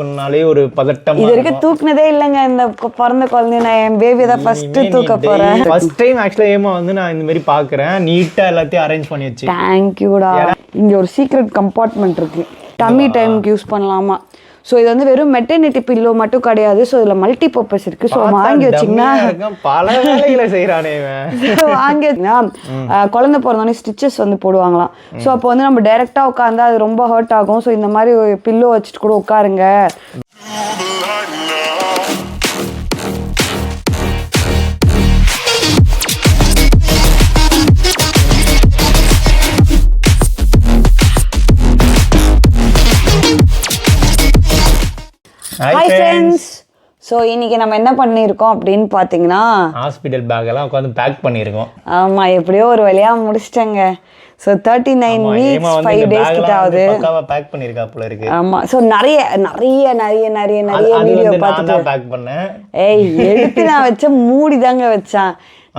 பண்ணாலே ஒரு பதட்டம் இது வரைக்கும் தூக்குனதே இல்லைங்க. இந்த பிறந்த குழந்தைய நான் என் பேபி தான் ஃபர்ஸ்ட் தூக்க போறேன். ஃபர்ஸ்ட் டைம் ஆக்சுவலா ஏமா வந்து நான் இந்த மாதிரி பாக்குறேன். நீட்டா எல்லாத்தையும் அரேஞ்ச் பண்ணி வச்சு தேங்க்யூடா இங்க ஒரு சீக்ரெட் கம்பார்ட்மெண்ட் இருக்கு. டம்மி டைமுக்கு யூஸ் பண்ணலாமா? ஸோ இது வந்து வெறும் மெட்டர்னிட்டி பில்லோ மட்டும் கிடையாது. ஸோ இதில் மல்டி பர்பஸ் இருக்கு ஸோ வாங்கி வச்சிங்கன்னா. பல வேலைகளை வாங்கி வச்சிங்கன்னா குழந்தை பிறந்தோடனே ஸ்டிச்சஸ் வந்து போடுவாங்களாம். ஸோ அப்போ வந்து நம்ம டைரெக்டாக உட்காந்தா அது ரொம்ப ஹர்ட் ஆகும். ஸோ இந்த மாதிரி பில்லோ வச்சுட்டு கூட உட்காருங்க. ஹாய். ஃப்ரெண்ட்ஸ் ஸோ இன்னைக்கு நம்ம என்ன பண்ணியிருக்கோம் அப்படின்னு பார்த்தீங்கன்னா ஹாஸ்பிட்டல் பேக் எல்லாம் உட்காந்து பேக் பண்ணியிருக்கோம். ஆமாம் எப்படியோ ஒரு வழியா முடிச்சிட்டேங்க. So thirty nine weeks five days கிட்ட ஆகுது பேக் பண்ணிருக்கா போல இருக்கு. ஆமா ஸோ நிறைய நிறைய நிறைய நிறைய நிறைய வீடியோ பார்த்துட்டு தான் பேக் பண்ணேன். ஏய் எடுத்து நான் வச்ச மூடி தாங்க வச்சேன்.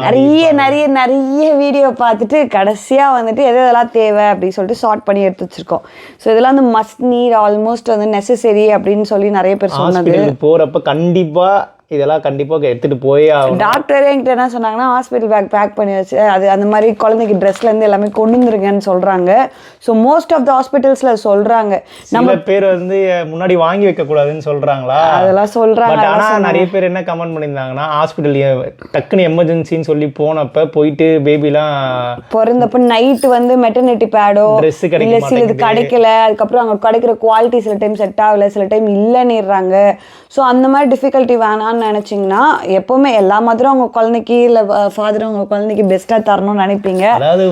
நிறைய நிறைய நிறைய வீடியோ பார்த்துட்டு கடைசியா வந்துட்டு எது எதெல்லாம் தேவை அப்படின்னு சொல்லிட்டு ஷார்ட் பண்ணி எடுத்து வச்சிருக்கோம். ஸோ இதெல்லாம் வந்து மஸ்ட் நீட் ஆல்மோஸ்ட் வந்து நெசசரி அப்படின்னு சொல்லி நிறைய பேர் சொன்னது. ஹாஸ்பிட்டலுக்கு போறப்ப கண்டிப்பா இதெல்லாம் கண்டிப்பா எடுத்துட்டு போயே டாக்டரே என்கிட்ட என்ன சொன்னாங்கன்னா ஹாஸ்பிட்டல் பேக் பேக் பண்ணி வச்சு அது அந்த மாதிரி குழந்தைக்கு ட்ரெஸ்ல இருந்து எல்லாமே கொண்டு வந்துருங்கன்னு சொல்றாங்க. ஸோ மோஸ்ட் ஆஃப் த ஹாஸ்பிட்டல்ஸ்ல சொல்றாங்க. சில பேர் வந்து முன்னாடி வாங்கி வைக்க கூடாதுன்னு சொல்றாங்களா? அதெல்லாம் சொல்றாங்க பட் ஆனா நிறைய பேர் என்ன கமெண்ட் பண்ணியிருந்தாங்கன்னா ஹாஸ்பிட்டல் டக்குன்னு எமர்ஜென்சின்னு சொல்லி போனப்ப போயிட்டு பேபிலாம் பிறந்தப்ப நைட்டு வந்து மெட்டர்னிட்டி பேடோ இல்ல சில இது கிடைக்கல அதுக்கப்புறம் அங்க கிடைக்கிற குவாலிட்டி சில டைம் செட் ஆகல சில டைம் இல்லைன்னுறாங்க. ஸோ அந்த மாதிரி டிஃபிகல்ட்டி வேணாம்னு நினைச்சீங்கன்னா எப்பவுமே எல்லா மாதிரியும் அவங்க குழந்தைக்கு இல்ல ஃபாதர் அவங்க குழந்தைக்கு பெஸ்டா தரணும்னு நினைப்பீங்க. அதாவது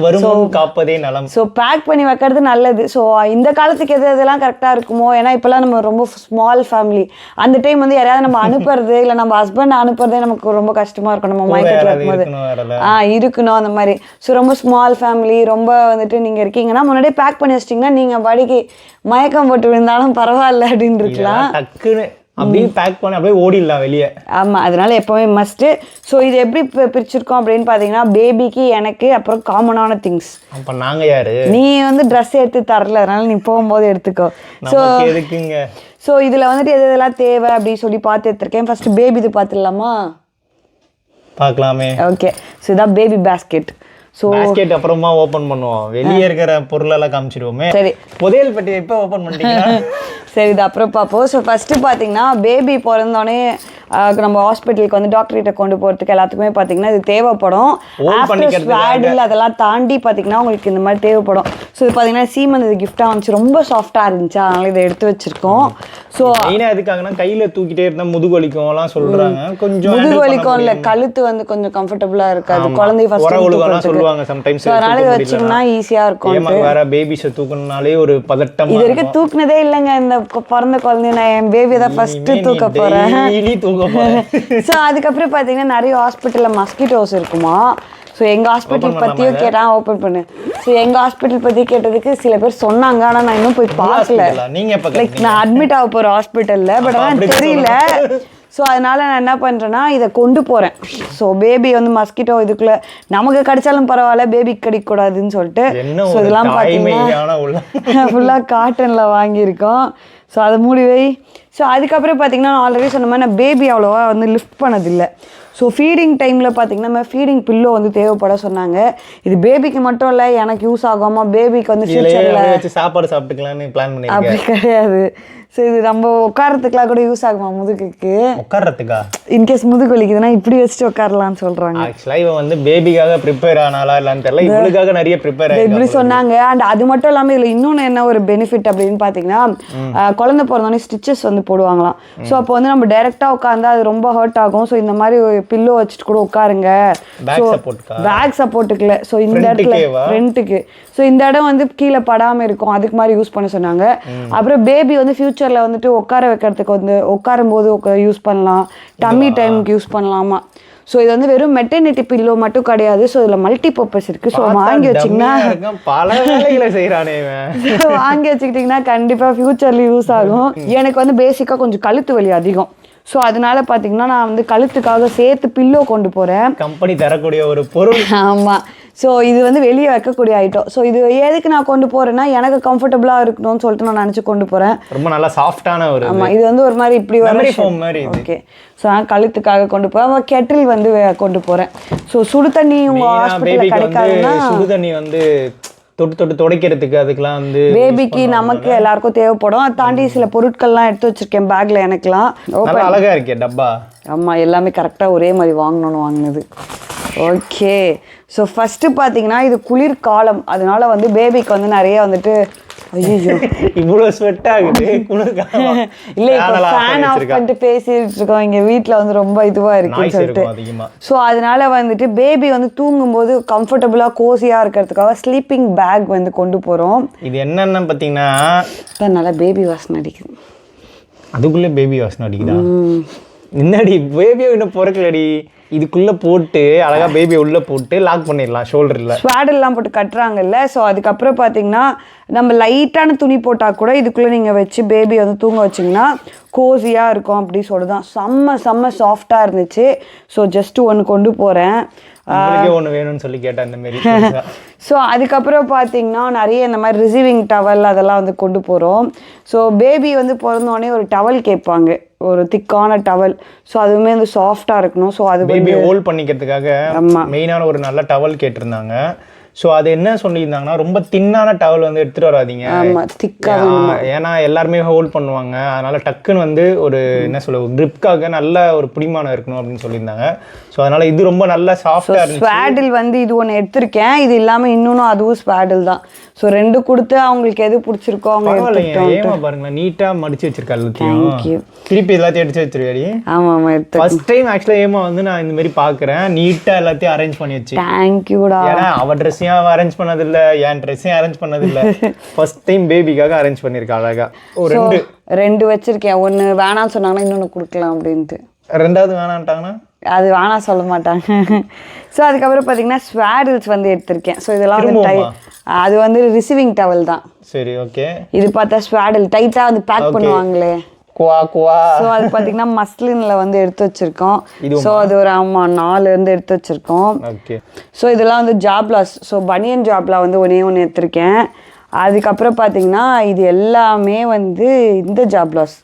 காப்பதே நலம். ஸோ பேக் பண்ணி வைக்கிறது நல்லது. ஸோ இந்த காலத்துக்கு எது எதெல்லாம் கரெக்டாக இருக்குமோ ஏன்னா இப்போல்லாம் நம்ம ரொம்ப ஸ்மால் ஃபேமிலி அந்த டைம் வந்து யாரையாவது நம்ம அனுப்புறது இல்லை நம்ம ஹஸ்பண்ட் அனுப்புறதே நமக்கு ரொம்ப கஷ்டமா இருக்கும். நம்ம மயக்கத்தில் இருக்கும்போது. இருக்கணும் வேறல ஆ இருக்கணும் அந்த மாதிரி. ஸோ ரொம்ப ஸ்மால் ஃபேமிலி ரொம்ப வந்துட்டு நீங்கள் இருக்கீங்கன்னா முன்னாடியே பேக் பண்ணி வச்சிட்டிங்கன்னா நீங்கள் படிக்கு மயக்கம் போட்டு விழுந்தாலும் பரவாயில்ல அப்படின்னு இருக்கலாம். டக்குன்னு அப்படியே பேக் பண்ணி அப்படியே ஓடிடலாம் வெளியே. ஆமாம் அதனால எப்போவுமே மஸ்ட்டு ஸோ இது எப்படி பிரிச்சிருக்கோம் அப்படின்னு பார்த்தீங்கன்னா பேபிக்கு எனக்கு அப்புறம் காமனான திங்ஸ் அப்ப நாங்க யாரு? நீ வந்து ட்ரெஸ் எடுத்து தரல அதனால நீ போகும்போது எடுத்துக்கோ. ஸோ எதுக்குங்க? ஸோ இதில் வந்துட்டு எது எதெல்லாம் தேவை அப்படின்னு சொல்லி பார்த்து எடுத்திருக்கேன். ஃபர்ஸ்ட் பேபி இது பார்த்துடலாமா? பார்க்கலாமே. ஓகே ஸோ இதான் பேபி பேஸ்கெட் ஸோ பாஸ்கெட் அப்புறமா ஓபன் பண்ணுவோம். வெளியே இருக்கிற பொருளெல்லாம் காமிச்சிடுவோமே சரி. புதையல் பெட்டி எப்போ ஓபன் பண்ணிட்டீங்கன்னா சரி இது அப்புறம் பார்ப்போம். ஸோ ஃபஸ்ட்டு பார்த்தீங்கன்னா பேபி பிறந்தோடனே நம்ம ஹாஸ்பிட்டலுக்கு வந்து டாக்டர் கிட்ட கொண்டு போகிறதுக்கு எல்லாத்துக்குமே பார்த்தீங்கன்னா இது தேவைப்படும். ஆஃப்டர். ஸ்வாடில் அதெல்லாம் தாண்டி பார்த்தீங்கன்னா உங்களுக்கு இந்த மாதிரி தேவைப்படும். ஸோ இது பார்த்தீங்கன்னா சீமன் இது கிஃப்டாக வந்துச்சு. ரொம்ப சாஃப்டாக இருந்துச்சு. அதனால இதை எடுத்து வச்சிருக்கோம். ஸோ மெயினா எதுக்காகனா கையில தூக்கிட்டே இருந்தா முதுகு வலிக்கும் எல்லாம் சொல்றாங்க. கொஞ்சம் முதுகு வலிக்கும் இல்லை? கழுத்து வந்து கொஞ்சம் கம்ஃபர்டபுளாக இருக்காது. ஃபஸ்ட்டு ஒழுகெல்லாம் சொல்லுவாங்க sometimes. ஸோ அதனால இதை வச்சிங்கன்னா ஈஸியாக இருக்கும் வேற பேபிஸை தூக்கணும்னாலே ஒரு பதட்டம் இது வரைக்கும் தூக்குனதே இல்லைங்க. இந்த பிறந்த குழந்தைய நான் என் பேபி தான் ஃபர்ஸ்ட் தூக்க போறேன். ஸோ அதுக்கப்புறம் பார்த்தீங்கன்னா நிறைய ஹாஸ்பிட்டலில் மஸ்கிட்டோஸ் இருக்குமா? ஸோ எங்கள் ஹாஸ்பிட்டல் பற்றியும் கேட்டால் ஓப்பன் பண்ணு. ஸோ எங்கள் ஹாஸ்பிட்டல் பற்றி கேட்டதுக்கு சில பேர் சொன்னாங்க ஆனால் நான் இன்னும் போய் பார்க்கல. லைக் நான் அட்மிட் ஆக போகிற ஹாஸ்பிட்டலில் பட் ஆனால் தெரியல. ஸோ அதனால நான் என்ன பண்ணுறேன்னா இதை கொண்டு போகிறேன் ஸோ பேபி வந்து மஸ்கிட்டோ இதுக்குள்ளே நமக்கு கிடைச்சாலும் பரவாயில்ல பேபிக்கு கிடைக்கக்கூடாதுன்னு சொல்லிட்டு. ஸோ இதெல்லாம் பார்த்தீங்கன்னா ஃபுல்லாக காட்டனில் வாங்கியிருக்கோம். ஸோ அதை மூடி வை. ஸோ அதுக்கப்புறம் பார்த்தீங்கன்னா நான் ஆல்ரெடி சொன்ன மாதிரி நான் பேபி அவ்வளோவா வந்து லிஃப்ட் பண்ணதில்லை. ஸோ ஃபீடிங் டைமில் பார்த்தீங்கன்னா நம்ம ஃபீடிங் பில்லோ வந்து தேவைப்பட சொன்னாங்க. இது பேபிக்கு மட்டும் இல்லை எனக்கு யூஸ் ஆகாமா பேபிக்கு வந்து ஃபியூச்சரில் சாப்பாடு சாப்பிட்டுக்கலாம்னு பிளான் பண்ணிருக்கேன். அப்படி கிடையாது. ஸோ இது நம்ம உட்காரத்துக்குலாம் கூட யூஸ் ஆகுமா முதுகுக்கு? உட்கார்றதுக்கா? இன்கேஸ் முதுகு வலிக்குதுன்னா இப்படி வச்சுட்டு உட்காரலாம்னு சொல்கிறாங்க ஆக்சுவலா இவன் வந்து பேபிக்காக ப்ரிப்பேர் ஆனாலா இல்லன்னு தெரியல. இவளுக்காக நிறைய ப்ரிப்பேர் இப்படி ஆயிருக்கா சொன்னாங்க. அண்ட் அது மட்டும் இல்லாமல் இதில் இன்னொன்று என்ன ஒரு பெனிஃபிட் அப்படின்னு பார்த்தீங்கன்னா குழந்தை பிறந்தோடனே ஸ்டிச்சஸ் வந்து போடுவாங்களாம். ஸோ அப்போ வந்து நம்ம டைரெக்டாக உட்காந்தா அது ரொம்ப ஹர்ட் ஆகும். ஸோ இந்த மாதிரி பில்லோ வச்சுட்டு கூட உட்காருங்க. பேக் சப்போர்ட்டுக்குல ஸோ இந்த இடத்துல? ஃப்ரண்ட்டுக்கு ஸோ இந்த இடம் வந்து கீழே படாமல் இருக்கும். அதுக்கு மாதிரி யூஸ் பண்ண சொன்னாங்க. அப்புறம் பேபி வந்து ஃப்யூச்சரில் வந்துட்டு உட்கார வைக்கிறதுக்கு வந்து உட்காரும் போது யூஸ் பண்ணலாம். டம்மி டைமுக்கு யூஸ் பண்ணலாமா? ஸோ இது வந்து வெறும் மெட்டர்னிட்டி பில்லோ மட்டும் கிடையாது. ஸோ இதில் மல்டி பர்பஸ் இருக்குது ஸோ வாங்கி வச்சிங்கன்னா. பல வேலைகளை இவன். வாங்கி வச்சுக்கிட்டிங்கன்னா கண்டிப்பாக ஃப்யூச்சரில் யூஸ் ஆகும். எனக்கு வந்து பேசிக்காக கொஞ்சம் கழுத்து வலி அதிகம். ஸோ அதனால பார்த்தீங்கன்னா நான் வந்து கழுத்துக்காக சேர்த்து பில்லோ கொண்டு போகிறேன் கம்பெனி தரக்கூடிய ஒரு பொருள். ஆமாம் ஸோ இது வந்து வெளியே வைக்கக்கூடிய ஐட்டம் ஸோ இது எதுக்கு நான் கொண்டு போகிறேன்னா எனக்கு கம்ஃபர்டபுளாக இருக்கணும்னு சொல்லிட்டு நான் நினச்சி கொண்டு போகிறேன் ரொம்ப நல்லா சாஃப்டான ஒரு ஆமாம் இது வந்து ஒரு மாதிரி இப்படி ஃபோம் மாதிரி ஓகே ஸோ நான் கழுத்துக்காக கொண்டு போகிறேன் கெட்டில் வந்து கொண்டு போகிறேன் ஸோ சுடு தண்ணி உங்கள் ஹாஸ்பிட்டலில் கிடைக்காதுன்னா சுடு தண்ணி வந்து தொட்டு தொட்டு துடைக்கிறதுக்கு அதுக்கெல்லாம் வந்து பேபிக்கு நமக்கு எல்லாருக்கும் தேவைப்படும். அதை தாண்டி சில பொருட்கள்லாம் எடுத்து வச்சிருக்கேன் பேக்கில் எனக்குலாம் நல்லா அழகா இருக்கே டப்பா. ஆமாம் எல்லாமே கரெக்டாக ஒரே மாதிரி வாங்கணும்னு வாங்கினது. ஓகே ஸோ ஃபஸ்ட்டு பார்த்தீங்கன்னா இது குளிர்காலம். அதனால வந்து பேபிக்கு வந்து நிறைய வந்துட்டு ஐயோ இவ்வளவு ஸ்வெட் ஆகுது. குளிர்காலமா? இல்லை இப்போ ஃபேன் ஆஃப். பண்ணிட்டு பேசிட்டு இருக்கோம். இங்கே வீட்டில் வந்து ரொம்ப இதுவாக இருக்குன்னு சொல்லிட்டு. ஸோ அதனால வந்துட்டு பேபி வந்து தூங்கும்போது கம்ஃபர்டபுளாக கோசியாக இருக்கிறதுக்காக ஸ்லீப்பிங் பேக் வந்து கொண்டு போகிறோம் இது என்னன்னு பாத்தீங்கன்னா நல்லா பேபி வாசனை அடிக்குது. அதுக்குள்ளே பேபி வாசனை அடிக்குதா? முன்னாடி பேபியை இன்னும் பிறக்கலடி. இதுக்குள்ள போட்டு அழகா பேபியை உள்ள போட்டு லாக் பண்ணிடலாம் ஷோல்டர்ல ஸ்வாடெல்லாம் போட்டு கட்டுறாங்கல்ல ஸோ அதுக்கப்புறம் பார்த்தீங்கன்னா நம்ம லைட்டான துணி போட்டால் கூட இதுக்குள்ளே நீங்கள் வச்சு பேபி வந்து தூங்க வச்சிங்கன்னா கோசியாக இருக்கும் அப்படி சொல்லுதான். செம்ம செம்ம சாஃப்டாக இருந்துச்சு. ஸோ ஜஸ்ட் ஒன்று கொண்டு போகிறேன் ஒண்ணு வேணும்னு சொல்லி கேட்டேன் இந்த பெருசா. ஸோ அதுக்கப்புறம் பார்த்தீங்கன்னா நிறைய இந்த மாதிரி ரிசீவிங் டவல் அதெல்லாம் வந்து கொண்டு போகிறோம் ஸோ பேபி வந்து பிறந்தோடனே ஒரு டவல் கேட்பாங்க. ஒரு திக்கான டவல் ஸோ அதுவுமே வந்து சாஃப்டாக இருக்கணும். ஸோ அது பேபி ஹோல்ட் பண்ணிக்கிறதுக்காக. மெயினான ஒரு நல்ல டவல் கேட்டிருந்தாங்க. ஸோ அது என்ன சொல்லியிருந்தாங்கன்னா ரொம்ப தின்னான டவல் வந்து எடுத்துட்டு வராதீங்க. ஏன்னா எல்லாருமே ஹோல்ட் பண்ணுவாங்க. அதனால டக்குன்னு வந்து ஒரு என்ன சொல்ல கிரிப்காக நல்ல ஒரு பிடிமானம் இருக்கணும் அப்படின்னு சொல்லியிருந்தாங்க. ஸோ அதனால இது ரொம்ப நல்ல சாஃப்டா இருந்துச்சு. ஸ்வாடில் வந்து இது ஒன்று எடுத்திருக்கேன். இது இல்லாமல் இன்னொன்னும் அதுவும் ஸ்வாடில் தான். ஸோ ரெண்டு கொடுத்து அவங்களுக்கு எது பிடிச்சிருக்கோ அவங்க ஏமா பாருங்களேன் நீட்டா மடிச்சு வச்சிருக்கா எல்லாத்தையும். திருப்பி எல்லாத்தையும் எடுத்து வச்சிருக்காடி. ஆமாம் ஆமாம் எடுத்து ஃபர்ஸ்ட் டைம் ஆக்சுவலாக ஏமா வந்து நான் இந்த மாதிரி பார்க்குறேன் நீட்டா எல்லாத்தையும் அரேஞ்ச் பண்ணி வச்சு. தேங்க்யூடா ஏன்னா அவ ட்ரெஸ்ஸையும் அரேஞ்ச் பண்ணதில்ல என் ட்ரெஸ்ஸையும் அரேஞ்ச் பண்ணதில்ல? ஃபர்ஸ்ட் டைம் பேபிக்காக அரேஞ்ச் பண்ணியிருக்கா அழகா. ஒரு ரெண்டு. ரெண்டு வச்சிருக்கேன். ஒன்று வேணாம்னு சொன்னாங்கன்னா இன்னொன்று கொடுக்கலாம் அப்படின்ட்டு. ரெண்டாவது வேணான்ட்டாங்கன்னா அது வேணாம் சொல்ல மாட்டாங்க. ஸோ அதுக்கப்புறம் பார்த்தீங்கன்னா ஸ்வாடில்ஸ் வந்து எடுத்திருக்கேன். ஸோ இதெல்லாம் வந்து டை அது வந்து ரிசீவிங் டவல் தான். சரி ஓகே இது பார்த்தா ஸ்வாடில் டைட்டாக வந்து பேக் பண்ணுவாங்களே. குவா குவா. ஸோ அது பார்த்தீங்கன்னா மஸ்லினில் வந்து எடுத்து வச்சிருக்கோம்? ஸோ அது ஒரு ஆமாம் நாலு இருந்து எடுத்து வச்சிருக்கோம். ஓகே. ஸோ இதெல்லாம் வந்து ஜாப்லாஸ் ஸோ பனியன் ஜாப்லா வந்து ஒன்றே ஒன்று எடுத்திருக்கேன். அதுக்கப்புறம் பார்த்தீங்கன்னா இது எல்லாமே வந்து இந்த ஜாப்லாஸ்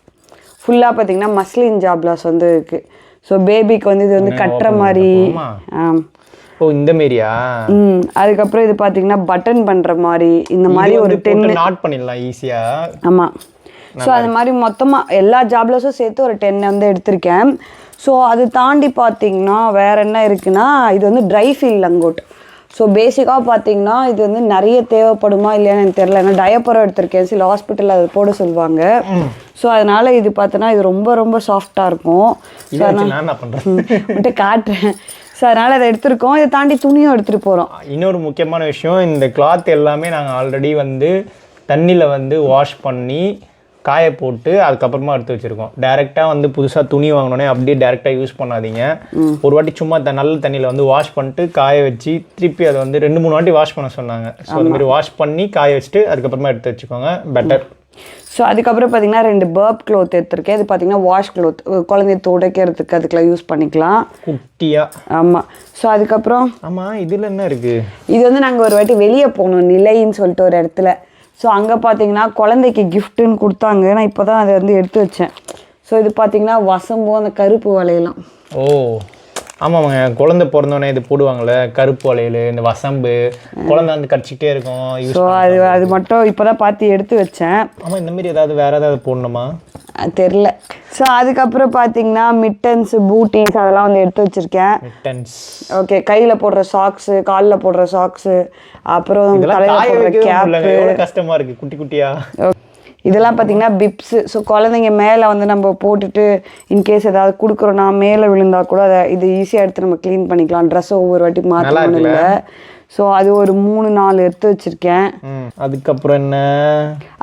ஃபுல்லாக பார்த்தீங்கன்னா மஸ்லின் ஜாப்லாஸ் வந்து இருக்குது ஸோ பேபிக்கு வந்து இது வந்து கட்டுற மாதிரி ஓ இந்த மாரியா? ம் அதுக்கப்புறம் இது பார்த்தீங்கன்னா பட்டன் பண்ணுற மாதிரி இந்த மாதிரி ஒரு டென் நாட் பண்ணிடலாம் ஈஸியா ஆமாம் ஸோ அது மாதிரி மொத்தமாக எல்லா ஜாப்லஸும் சேர்த்து ஒரு டென் வந்து எடுத்திருக்கேன். ஸோ அது தாண்டி பார்த்தீங்கன்னா வேற என்ன இருக்குன்னா இது வந்து ட்ரை ஃபீல் லங்கோட் ஸோ பேசிக்காக பார்த்தீங்கன்னா இது வந்து நிறைய தேவைப்படுமா இல்லையான்னு எனக்கு தெரியல. ஏன்னா டயப்பரம் எடுத்திருக்கேன். சில ஹாஸ்பிட்டலில் அதை போட சொல்லுவாங்க. ஸோ அதனால இது பார்த்தோன்னா இது ரொம்ப ரொம்ப சாஃப்டாக இருக்கும். பண்றேன் உன்கிட்ட காட்டுறேன். ஸோ அதனால் அதை எடுத்திருக்கோம். இதை தாண்டி துணியும் எடுத்துகிட்டு போகிறோம் இன்னொரு முக்கியமான விஷயம் இந்த கிளாத் எல்லாமே நாங்கள் ஆல்ரெடி வந்து தண்ணியில் வந்து வாஷ் பண்ணி காய போட்டு அதுக்கப்புறமா எடுத்து வச்சிருக்கோம். டைரெக்டாக வந்து புதுசாக துணி வாங்கினோடனே அப்படியே டைரெக்டாக யூஸ் பண்ணாதீங்க. ஒரு வாட்டி சும்மா த நல்ல தண்ணியில் வந்து வாஷ் பண்ணிட்டு காய வச்சு திருப்பி அதை வந்து ரெண்டு மூணு வாட்டி வாஷ் பண்ண சொன்னாங்க. ஸோ அந்த மாதிரி வாஷ் பண்ணி காய வச்சுட்டு அதுக்கப்புறமா எடுத்து வச்சுக்கோங்க. பெட்டர் ஸோ அதுக்கப்புறம் பார்த்தீங்கன்னா ரெண்டு பர்ப் க்ளோத் எடுத்திருக்கேன். இது பார்த்தீங்கன்னா வாஷ் க்ளோத் குழந்தைய துடைக்கிறதுக்கு அதுக்கெல்லாம் யூஸ் பண்ணிக்கலாம். குட்டியாக ஆமாம் ஸோ அதுக்கப்புறம் ஆமாம் இதில் என்ன இருக்குது இது வந்து நாங்கள் ஒரு வாட்டி வெளியே போனோம். நிலைன்னு சொல்லிட்டு ஒரு இடத்துல. ஸோ அங்கே பார்த்தீங்கன்னா குழந்தைக்கு கிஃப்ட்டுன்னு கொடுத்தாங்க. நான் இப்போ தான் அதை வந்து எடுத்து வச்சேன். ஸோ இது பார்த்தீங்கன்னா வசம்பும் அந்த கருப்பு வளையலாம். ஓ. ஆமாங்க குழந்தை பிறந்தோடனே இது போடுவாங்கள்ல கருப்பு வளையல் இந்த வசம்பு குழந்தை வந்து கடிச்சிக்கிட்டே இருக்கும் ஸோ அது அது மட்டும் இப்போ தான் பார்த்து எடுத்து வச்சேன். ஆமாம் இந்த மாதிரி ஏதாவது வேற ஏதாவது போடணுமா? தெரில ஸோ அதுக்கப்புறம் பார்த்தீங்கன்னா மிட்டன்ஸ் பூட்டிஸ் அதெல்லாம் வந்து எடுத்து வச்சுருக்கேன். ஓகே கையில் போடுற சாக்ஸு காலில் போடுற சாக்ஸு அப்புறம் தலையில் போடுற வைக்கவே கேப் முடியலங்க எவ்வளோ கஷ்டமா இருக்கு குட்டி குட்டியா? இதெல்லாம் பார்த்தீங்கன்னா பிப்ஸு ஸோ குழந்தைங்க மேலே வந்து நம்ம போட்டுட்டு இன்கேஸ் ஏதாவது கொடுக்குறோன்னா மேலே விழுந்தா கூட அதை இது ஈஸியாக எடுத்து நம்ம க்ளீன் பண்ணிக்கலாம். ட்ரெஸ்ஸை ஒவ்வொரு வாட்டி மாற்றணும் இல்லை. ஸோ அது ஒரு மூணு நாலு எடுத்து வச்சுருக்கேன். அதுக்கப்புறம் என்ன?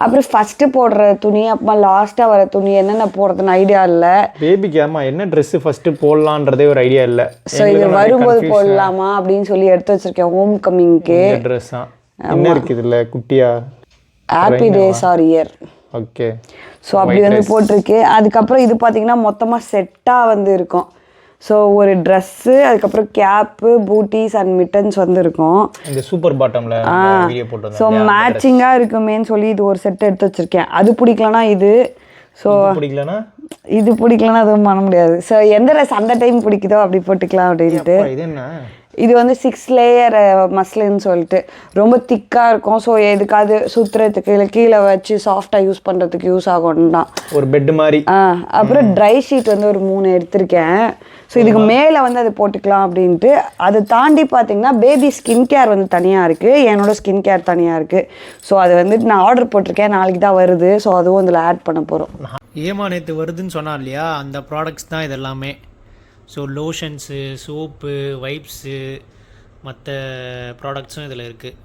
அப்புறம் ஃபஸ்ட்டு போடுற துணி அப்புறமா லாஸ்ட்டாக வர துணி என்னென்ன போடுறதுன்னு ஐடியா இல்லை. பேபிக்கு ஆமா என்ன Dress ஃபர்ஸ்ட் போடலான்றதே ஒரு ஐடியா இல்ல. ஸோ இது வரும்போது போடலாமா அப்படின்னு சொல்லி எடுத்து வச்சுருக்கேன் ஹோம் கம்மிங்க்கு இந்த ட்ரெஸ் தான் என்ன இருக்கு இதுல குட்டியா? Happy days are year okay so அப்படி வந்து போட்டிருக்கு. அதுக்கப்புறம் இது பார்த்தீங்கன்னா மொத்தமாக செட்டாக வந்து இருக்கும். ஸோ ஒரு ட்ரெஸ்ஸு அதுக்கப்புறம் கேப்பு பூட்டிஸ் அண்ட் மிட்டன்ஸ் வந்து இருக்கும். இந்த சூப்பர் பாட்டம்ல போட்டு ஸோ மேட்சிங்காக இருக்குமேன்னு சொல்லி இது ஒரு செட் எடுத்து வச்சுருக்கேன். அது பிடிக்கலனா இது. ஸோ பிடிக்கலனா? இது பிடிக்கலனா அதுவும் பண்ண முடியாது. ஸோ எந்த ட்ரெஸ் அந்த டைம் பிடிக்குதோ அப்படி போட்டுக்கலாம் அப்படின்ட்டு. அப்பா, இது என்ன? இது வந்து சிக்ஸ் லேயர் மஸ்லின்னு சொல்லிட்டு. ரொம்ப திக்காக இருக்கும். ஸோ எதுக்காவது சுற்றுறதுக்கு இல்லை கீழே வச்சு சாஃப்டாக யூஸ் பண்ணுறதுக்கு யூஸ் ஆகும் தான் ஒரு பெட் மாதிரி. ஆ அப்புறம் ட்ரை ஷீட் வந்து ஒரு மூணு எடுத்திருக்கேன். ஸோ இதுக்கு மேலே வந்து அதை போட்டுக்கலாம் அப்படின்ட்டு. அதை தாண்டி பார்த்தீங்கன்னா பேபி ஸ்கின் கேர் வந்து தனியாக இருக்குது என்னோட ஸ்கின் கேர் தனியாக இருக்குது ஸோ அது வந்துட்டு நான் ஆர்டர் போட்டிருக்கேன். நாளைக்கு தான் வருது. ஸோ அதுவும் அதில் ஆட் பண்ண போகிறோம் ஏமா நேற்று வருதுன்னு சொன்னா இல்லையா? அந்த ப்ராடக்ட்ஸ் தான் இது எல்லாமே ஸோ லோஷன்ஸு சோப்பு வைப்ஸு மற்ற ப்ராடக்ட்ஸும் இதில் இருக்குது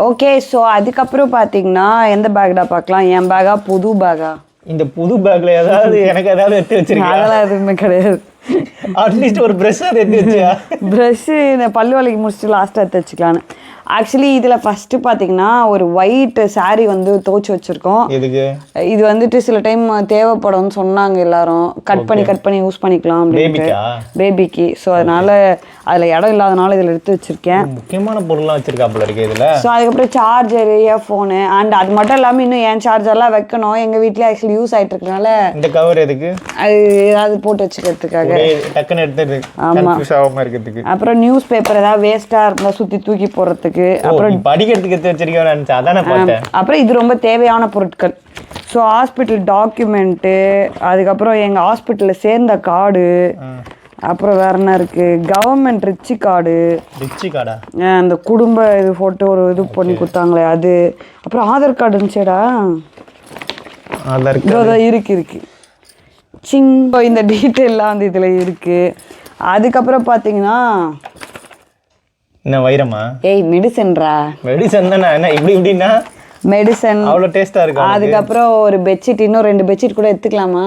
ஓகே ஸோ அதுக்கப்புறம் பார்த்தீங்கன்னா எந்த பேக்டா பார்க்கலாம்? என் பேக்கா புது பேக்கா இந்த புது பேக்ல ஏதாவது எனக்கு ஏதாவது எடுத்து வச்சிருக்கேன் அதெல்லாம் எதுவுமே கிடையாது. அட்லீஸ்ட் ஒரு ப்ரெஷ் அதை எடுத்து வச்சியா? ப்ரஷ்ஷு இந்த பல்லு வலிக்கு முடிச்சுட்டு லாஸ்ட்டாக எடுத்து வச்சுக்கலான்னு. ஆக்சுவலி இதில் ஃபஸ்ட்டு பார்த்தீங்கன்னா ஒரு ஒயிட் saree வந்து துவைச்சி வச்சுருக்கோம். இது வந்துட்டு சில டைம் தேவைப்படும்னு சொன்னாங்க எல்லாரும். கட் பண்ணி கட் பண்ணி யூஸ் பண்ணிக்கலாம் அப்படின்ட்டு. பேபிக்கு ஸோ அதனால அதில் இடம் இல்லாதனால இதில் எடுத்து வச்சுருக்கேன். முக்கியமான பொருள்லாம் வச்சிருக்காப்புல இருக்கு இதுல? ஸோ அதுக்கப்புறம் சார்ஜரு இயர்ஃபோனு அண்ட் அது மட்டும் இல்லாமல் இன்னும் என் சார்ஜர்லாம் வைக்கணும். எங்கள் வீட்டில் ஆக்சுவலி யூஸ் ஆகிட்டு இருக்கனால இந்த கவர் எதுக்கு? அது ஏதாவது போட்டு வச்சுக்கிறதுக்காக. டக்குன்னு எடுத்து ஆகாம இருக்கிறதுக்கு. அப்புறம் நியூஸ் பேப்பர் ஏதாவது வேஸ்ட்டாக இருந்தால் சுற்றி தூக்கி போடுறதுக்கு. நீ படிக்கிறதுக்கு எடுத்து வச்சிருக்கேன்னு நினைச்சேன். அதானே அப்புறம் இது ரொம்ப தேவையான பொருட்கள். ஸோ ஹாஸ்பிட்டல் டாக்குமெண்ட்டு அதுக்கப்புறம் எங்கள் ஹாஸ்பிட்டலில் சேர்ந்த கார்டு அப்புறம் வேற என்ன இருக்குது கவர்மெண்ட் ரிச்சி கார்டு ரிச்சி காடா அந்த குடும்ப இது ஃபோட்டோ ஒரு இது பண்ணி கொடுத்தாங்களே அது. அப்புறம் ஆதார் கார்டு இருந்துச்சேடா. ஆதார் இதோ இருக்கு இருக்கு. சிங். இப்போ இந்த டீட்டெயிலாம் வந்து இதில் இருக்குது அதுக்கப்புறம் பார்த்தீங்கன்னா என்ன வைரமா? ஏய் மெடிசன்ரா மெடிசன் தானே என்ன இப்படி இப்படின்னா? மெடிசன் அவ்வளோ டேஸ்டா இருக்கா அதுக்கப்புறம் ஒரு பெட்ஷீட் இன்னும் ரெண்டு பெட்ஷீட் கூட எடுத்துக்கலாமா?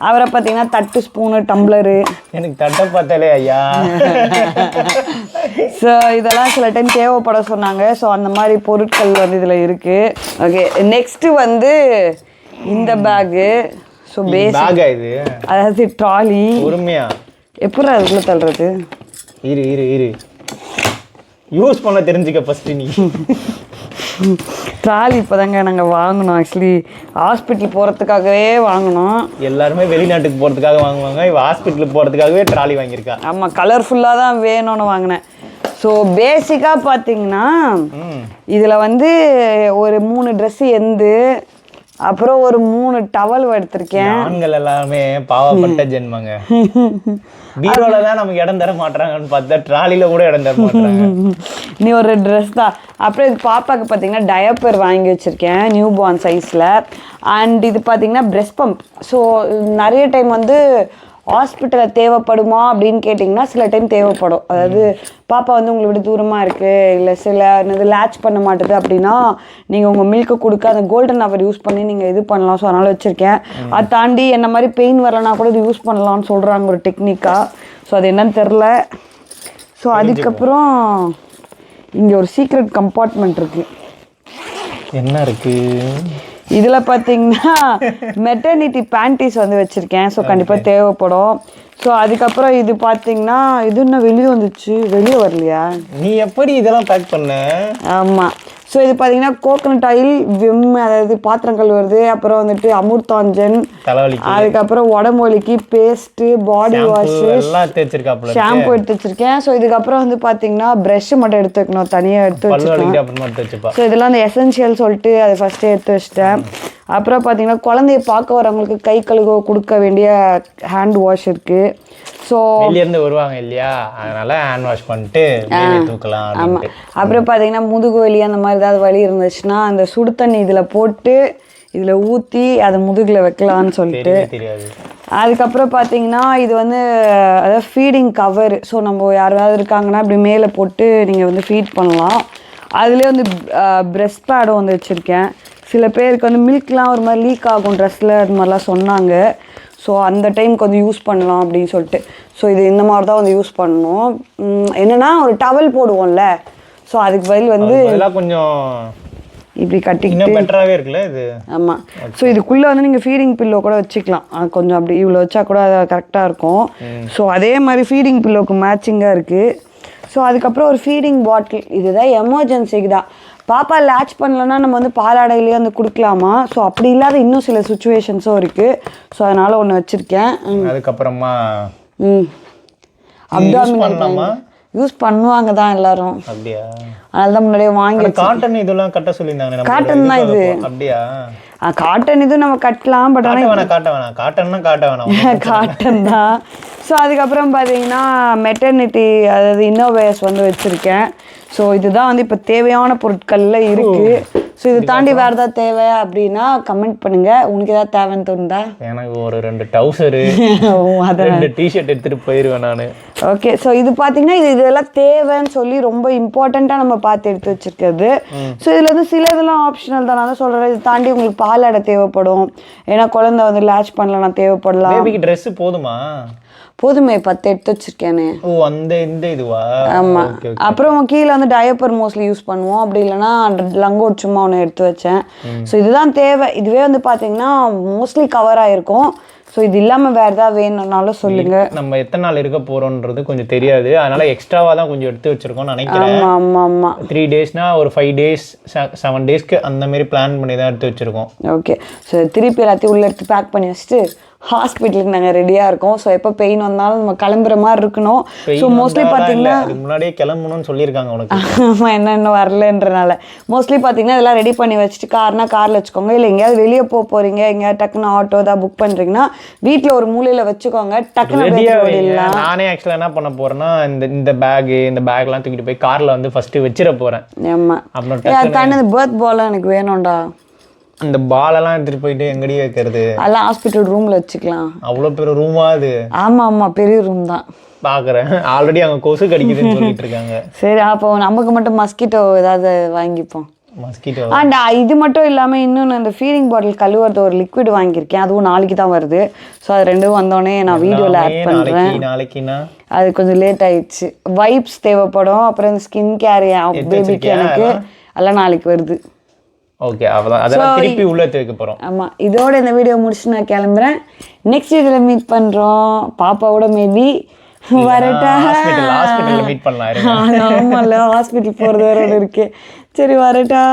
அவரை பார்த்தீங்கன்னா தட்டு ஸ்பூனு டம்ளரு எனக்கு தட்டை பார்த்தாலே ஐயா. ஸோ இதெல்லாம் சில டைம் தேவைப்பட சொன்னாங்க. ஸோ அந்த மாதிரி பொருட்கள் வந்து இதில் இருக்குது ஓகே நெக்ஸ்ட்டு வந்து இந்த பேகு ஸோ பேகா இது? அதாவது ட்ராலி பொறுமையா? எப்படி அதுக்குள்ளே தள்ளுறது? இரு இரு இரு. யூஸ் பண்ண தெரிஞ்சுக்க ஃபர்ஸ்ட் நீ. ட்ராலி இப்போதாங்க நாங்கள் வாங்கினோம். ஆக்சுவலி ஹாஸ்பிட்டல் போகிறதுக்காகவே வாங்கினோம். எல்லாருமே வெளிநாட்டுக்கு போறதுக்காக வாங்குவாங்க. இவ ஹாஸ்பிட்டலுக்கு போறதுக்காகவே ட்ராலி வாங்கியிருக்கா. ஆமாம் கலர்ஃபுல்லாக தான் வேணும்னு வாங்கினேன். ஸோ பேசிக்காக பார்த்தீங்கன்னா இதில் வந்து ஒரு மூணு ட்ரெஸ்ஸு எந்து அப்புறம் ஒரு மூணு டவல் எடுத்திருக்கேன். ஆண்கள் எல்லாமே பாவப்பட்ட ஜென்மங்க. பீரோல தான் நமக்கு இடம் தர மாட்டாங்கன்னு பார்த்தா ட்ராலில கூட இடம் தர மாட்டாங்க நீ ஒரு ட்ரெஸ் தான். அப்புறம் இது பாப்பாவுக்கு பார்த்தீங்கன்னா டயப்பர் வாங்கி வச்சுருக்கேன் நியூ பார்ன் சைஸில் அண்ட் இது பார்த்தீங்கன்னா பிரெஸ்ட் பம்ப் ஸோ நிறைய டைம் வந்து ஹாஸ்பிட்டலில் தேவைப்படுமா அப்படின்னு கேட்டிங்கன்னா சில டைம் தேவைப்படும். அதாவது பாப்பா வந்து உங்களை விட தூரமாக இருக்குது இல்லை சில என்னது லேட்ச் பண்ண மாட்டுது அப்படின்னா நீங்கள் உங்கள் மில்க்கு கொடுக்க அந்த கோல்டன் அவர் யூஸ் பண்ணி நீங்கள் இது பண்ணலாம். ஸோ அதனால் வச்சுருக்கேன். அதை தாண்டி என்ன மாதிரி பெயின் வரலனா கூட இது யூஸ் பண்ணலாம்னு சொல்கிறாங்க ஒரு டெக்னிக்காக ஸோ அது என்னன்னு தெரில ஸோ அதுக்கப்புறம் இங்கே ஒரு சீக்ரெட் கம்பார்ட்மெண்ட் இருக்குது என்ன இருக்கு? இதில் பார்த்தீங்கன்னா மெட்டர்னிட்டி பேண்டிஸ் வந்து வச்சுருக்கேன். ஸோ கண்டிப்பாக தேவைப்படும். ஸோ அதுக்கப்புறம் இது பார்த்தீங்கன்னா இது இன்னும் வெளியே வந்துச்சு? வெளியே வரலையா? நீ எப்படி இதெல்லாம் பேக் பண்ண? ஆமாம் ஸோ இது பார்த்தீங்கன்னா கோகனட் ஆயில் விம் அதாவது பாத்திரம் கழுவுறது அப்புறம் வந்துட்டு அமுர்தாஞ்சன் அதுக்கப்புறம் உடம்பு வலிக்கு பேஸ்ட்டு பாடி வாஷ் ஷாம்பு எடுத்து வச்சிருக்கேன். ஸோ இதுக்கப்புறம் வந்து பார்த்தீங்கன்னா ப்ரஷ் மட்டும் எடுத்து வைக்கணும் தனியாக எடுத்து வச்சுருக்கேன் வச்சுப்பா. ஸோ இதெல்லாம் அந்த எசென்ஷியல் சொல்லிட்டு அதை ஃபஸ்ட்டே எடுத்து வச்சிட்டேன். அப்புறம் பார்த்தீங்கன்னா குழந்தைய பார்க்க வரவங்களுக்கு கை கழுவ கொடுக்க வேண்டிய ஹேண்ட் வாஷ் இருக்குது ஸோ வெளிய இருந்து வருவாங்க இல்லையா? அதனால ஹேண்ட் வாஷ் பண்ணிட்டு தூக்கலாம் அப்படின்ட்டு. அப்புறம் பார்த்தீங்கன்னா முதுகு வலி அந்த மாதிரி ஏதாவது வலி இருந்துச்சுன்னா அந்த சுடு தண்ணி இதில் போட்டு இதில் ஊற்றி அதை முதுகில் வைக்கலான்னு சொல்லிட்டு. அதுக்கப்புறம் பார்த்தீங்கன்னா இது வந்து அதாவது ஃபீடிங் கவர் ஸோ நம்ம யாராவது இருக்காங்கன்னா இப்படி மேலே போட்டு நீங்கள் வந்து ஃபீட் பண்ணலாம். அதுலேயே வந்து பிரெஸ்ட் பேடும் வந்து வச்சுருக்கேன். சில பேருக்கு வந்து மில்க்லாம் ஒரு மாதிரி லீக் ஆகும் ட்ரெஸ்ஸில் அது மாதிரிலாம் சொன்னாங்க. ஸோ அந்த டைமுக்கு வந்து யூஸ் பண்ணலாம் அப்படின்னு சொல்லிட்டு. ஸோ இது இந்த மாதிரி தான் வந்து யூஸ் பண்ணணும். என்னன்னா ஒரு டவல் போடுவோம்ல. ஸோ அதுக்கு பதில் வந்து கொஞ்சம் இப்படி கட்டிக்கிட்டு பெட்டராகவே இருக்குல்ல இது? ஆமாம் ஸோ இதுக்குள்ளே வந்து நீங்கள் ஃபீடிங் பில்லோ கூட வச்சுக்கலாம். கொஞ்சம் அப்படி இவ்வளோ வச்சா கூட அது கரெக்டாக இருக்கும். ஸோ அதே மாதிரி ஃபீடிங் பில்லோக்கு மேட்சிங்காக இருக்குது ஸோ அதுக்கப்புறம் ஒரு ஃபீடிங் பாட்டில் இதுதான் எமர்ஜென்சிக்கு தான். பாப்பா லேட்ச் பண்ணலன்னா நம்ம வந்து பாலாடையிலேயே வந்து கொடுக்கலாமா? ஸோ அப்படி இல்லாத இன்னும் சில சுச்சுவேஷன்ஸும் இருக்குது ஸோ அதனால் ஒன்று வச்சுருக்கேன். அதுக்கப்புறமா ம். யூஸ் பண்ணலாமா? யூஸ் பண்ணுவாங்க தான் எல்லாரும். அப்படியா? அதனால தான் முன்னாடியே வாங்கி காட்டன் இதெல்லாம் கட்ட சொல்லியிருந்தாங்க Cotton தான் வரப்போ. அப்படியா? காட்டன் இதுவும் நம்ம கட்டலாம் பட் வேணாம் காட்ட வேணாம். காட்டன்னா காட்ட வேணாம். காட்டன் தான். ஸோ அதுக்கப்புறம் பார்த்தீங்கன்னா மெட்டர்னிட்டி அதாவது இன்னோவேஸ் வந்து வச்சுருக்கேன். ஸோ இதுதான் வந்து இப்போ தேவையான பொருட்கள்ல இருக்குது ஸோ இது தாண்டி வேறு ஏதாவது தேவை அப்படின்னா கமெண்ட் பண்ணுங்கள் உனக்கு ஏதாவது தேவைன்னு தோணுதா? எனக்கு ஒரு ரெண்டு டவுசரு ரெண்டு டிஷர்ட் எடுத்துட்டு போயிருவேன் நான். ஓகே ஸோ இது பார்த்தீங்கன்னா இது இதெல்லாம் தேவைன்னு சொல்லி ரொம்ப இம்பார்ட்டண்ட்டாக நம்ம பார்த்து எடுத்து வச்சிருக்கிறது. ஸோ இதில் வந்து சில இதெல்லாம் ஆப்ஷனல் தான். நான் தான் சொல்கிறேன் இது தாண்டி உங்களுக்கு பாலாடை தேவைப்படும். ஏன்னா குழந்தை வந்து லேட்ச் பண்ணலாம் தேவைப்படலாம். Dress போதுமா? போதுமே பத்து எடுத்து வச்சிருக்கேனே. ஓ அந்த இந்த இதுவா? ஆமாம் அப்புறம் கீழே வந்து டயப்பர் மோஸ்ட்லி யூஸ் பண்ணுவோம். அப்படி இல்லைன்னா லங்கோட் சும்மா ஒன்று எடுத்து வச்சேன். ஸோ இதுதான் தேவை. இதுவே வந்து பார்த்தீங்கன்னா மோஸ்ட்லி கவர் ஆயிருக்கும். ஸோ இது இல்லாமல் வேறு ஏதாவது வேணும்னாலும் சொல்லுங்கள் நம்ம எத்தனை நாள் இருக்க போறோம்ன்றது கொஞ்சம் தெரியாது. அதனால எக்ஸ்ட்ராவா தான் கொஞ்சம் எடுத்து வச்சிருக்கோம்னு நினைக்கிறேன். ஆமாம் ஆமாம் ஆமாம் த்ரீ டேஸ்னா ஒரு ஃபைவ் டேஸ் செவன் டேஸ்க்கு அந்த மாதிரி பிளான் பண்ணி தான் எடுத்து வச்சிருக்கோம். ஓகே ஸோ திருப்பி எல்லாத்தையும் உள்ள எடுத்து பேக் பண்ணி வச்சுட்டு ஹாஸ்பிட்டலுக்கு நாங்கள் ரெடியாக இருக்கோம். ஸோ எப்போ பெயின் வந்தாலும் நம்ம கிளம்புற மாதிரி இருக்கணும். ஸோ மோஸ்ட்லி பார்த்தீங்கன்னா முன்னாடியே கிளம்பணும்னு சொல்லியிருக்காங்க உனக்கு. ஆமாம் என்ன இன்னும் வரலன்றனால. மோஸ்ட்லி பார்த்தீங்கன்னா இதெல்லாம் ரெடி பண்ணி வச்சுட்டு கார்னா காரில் வச்சுக்கோங்க. இல்லை எங்கேயாவது வெளியே போக போகிறீங்க எங்கேயாவது டக்குன்னு ஆட்டோ தான் புக் பண்ணுறீங்கன்னா வீட்டில் ஒரு மூலையில் வச்சுக்கோங்க. டக்குன்னு நானே ஆக்சுவலாக என்ன பண்ண போறேன்னா இந்த இந்த பேகு இந்த பேக்லாம் தூக்கிட்டு போய் கார்ல வந்து ஃபர்ஸ்ட் வச்சிட போறேன். ஆமாம் அப்புறம் இந்த பேர்த் பாலும் எனக்கு வேணும்டா. அந்த பாலெல்லாம் எடுத்துட்டு போயிட்டு எங்கடி வைக்கிறது? அதெல்லாம் ஹாஸ்பிட்டல் ரூமில் வச்சுக்கலாம். அவ்வளோ பெரிய ரூமா அது? ஆமாம் ஆமாம் பெரிய ரூம் தான். பாக்குறேன். ஆல்ரெடி அங்க கொசு கடிக்குதுன்னு சொல்லிட்டு இருக்காங்க. சரி அப்போ நமக்கு மட்டும் மஸ்கிட்டோ ஏதாவது வாங்கிப்போம். மஸ்கிட்டோ அண்ட் இது மட்டும் இல்லாமல் இன்னொன்று அந்த ஃபீலிங் பாட்டில் கழுவுறது ஒரு லிக்விட் வாங்கியிருக்கேன். அதுவும் நாளைக்கு தான் வருது. ஸோ அது ரெண்டும் வந்தோடனே நான் வீடியோவில் ஆட் பண்ணுறேன் நாளைக்கு நாளைக்குன்னா? அது கொஞ்சம் லேட் ஆயிடுச்சு. வைப்ஸ் தேவைப்படும். அப்புறம் இந்த ஸ்கின் கேர் பேபிக்கு எனக்கு. எல்லாம் நாளைக்கு வருது. ஓகே அவ்வளோதான் அதெல்லாம் திருப்பி உள்ள எடுத்து வைக்க போறோம். ஆமாம் இதோட இந்த வீடியோ முடிச்சு நான் கிளம்புறேன். நெக்ஸ்ட் இதில் மீட் பண்ணுறோம் பாப்பாவோட மேபி வரட்டா. ஹாஸ்பிட்டல் மீட் பண்ணலாம். ஆமாம்ல ஹாஸ்பிட்டல் போகிறது வேற இருக்கு. சரி வரட்டா.